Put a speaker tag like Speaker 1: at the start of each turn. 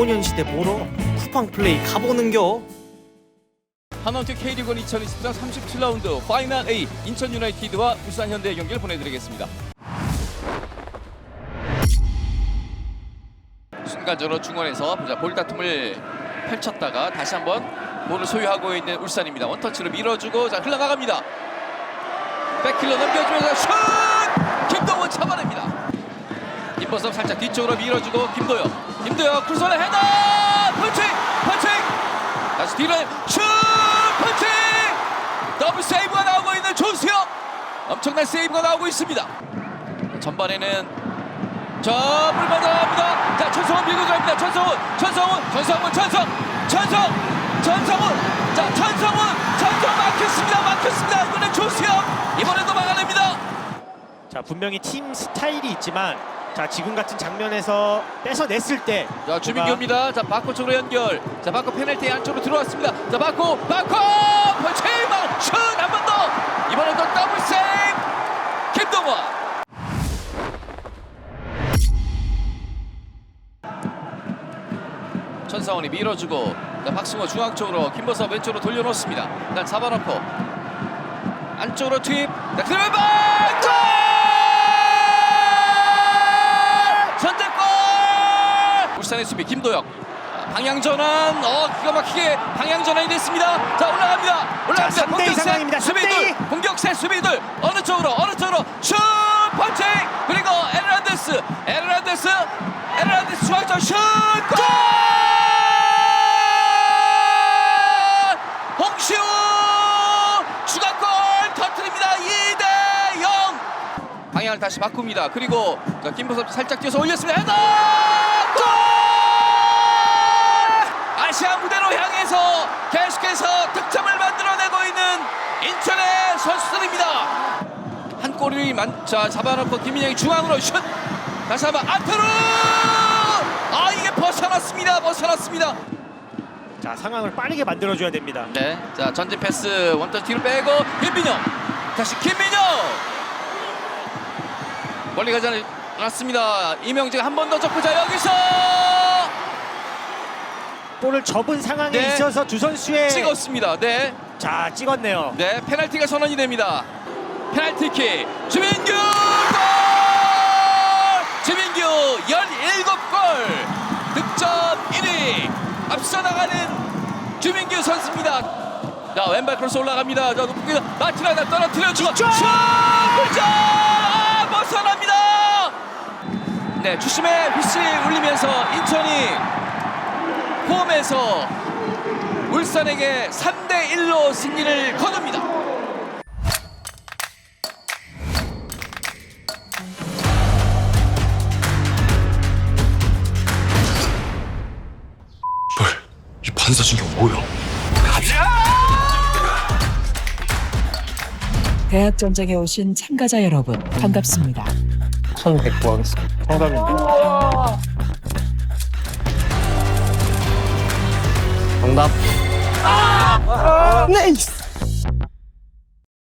Speaker 1: 소년시대 보러 쿠팡 플레이 가보는겨.
Speaker 2: 한원택 K리그 2023 37라운드 파이널 A 인천 유나이티드와 부산 현대의 경기를 보내드리겠습니다. 순간적으로 중원에서 보자 볼 다툼을 펼쳤다가 다시 한번 볼을 소유하고 있는 울산입니다. 원터치로 밀어주고 자 흘러나갑니다. 백힐러 넘겨주면서 슛! 김동원 잡아냅니다. 김보섭 살짝 뒤쪽으로 밀어주고 김도영. 김도영 크로스를 헤더! 펀칭! 펀칭! 다시 뒤로 슛! 펀칭! 더블 세이브가 나오고 있는 조수혁! 엄청난 세이브가 나오고 있습니다. 전반에는 저 물만 나갑니다. 자 천성훈 밀고 들어갑니다. 천성훈 천성훈 천성훈 천성 천성 천성훈. 자 천성훈 천성 막혔습니다. 막혔습니다. 이번엔 조수혁! 이번에도 막아냅니다.
Speaker 1: 자 분명히 팀 스타일이 있지만 자 지금 같은 장면에서 뺏어냈을 때
Speaker 2: 자 주민규입니다. 자 바코 쪽으로 연결. 자 바코 페널티 안쪽으로 들어왔습니다. 자 바코 바코 펀치만 슛한 번 더. 이번엔 또 더블 세이브 김동원. 천사원이 밀어주고 자 박승호 중앙 쪽으로 김보섭 왼쪽으로 돌려놓습니다. 난 잡아놓고 안쪽으로 투입. 자 드리블! 울산의 수비 김도혁 방향 전환 어 기가 막히게 방향 전환이 됐습니다. 자 올라갑니다. 올라갑니다.
Speaker 1: 자, 3대2
Speaker 2: 공격세
Speaker 1: 상황입니다. 3대2.
Speaker 2: 수비들 공격세 수비들 어느 쪽으로 어느 쪽으로 슛 펀칭 그리고 에르난데스 에르난데스 에르난데스 중앙쪽 슛 골! 홍시우 추가골 터뜨립니다. 2대 0. 방향을 다시 바꿉니다. 그리고 자, 김보섭 살짝 뛰어서 올렸습니다. 헤더! 골! 아시아 무대로 향해서 계속해서 득점을 만들어내고 있는 인천의 선수들입니다. 한 골이 만, 자, 잡아놓고 김민영이 중앙으로 슛! 다시 한번 안테루! 아 이게 벗어났습니다. 벗어났습니다.
Speaker 1: 자 상황을 빠르게 만들어줘야 됩니다.
Speaker 2: 네, 자 전진 패스 원터 뒤로 빼고 김민영 다시 김민영 멀리 가지 않았습니다. 이명재가 한 번 더 접고 자 여기서
Speaker 1: 볼을 접은 상황에
Speaker 2: 네.
Speaker 1: 있어서 두 선수의
Speaker 2: 찍었습니다. 네,
Speaker 1: 자 찍었네요.
Speaker 2: 네 페널티가 선언이 됩니다. 페널티킥 주민규 골! 주민규 17골 득점 1위 앞서 나가는 주민규 선수입니다. 자 왼발 크로스 올라갑니다. 자 높게 마티나가 떨어뜨려 주고 슛! 골점! 아, 벗어납니다. 네 주심의 휘슬이 울리면서 인천이 홈에서 울산에게 3대 1로 승리를 거둡니다.
Speaker 3: 뭘? 이 반사 신경 뭐야?
Speaker 4: 대학 전쟁에 오신 참가자 여러분 반갑습니다.
Speaker 1: 1100구 하겠습니다. 정답입니다. 정답. 아! 네이스.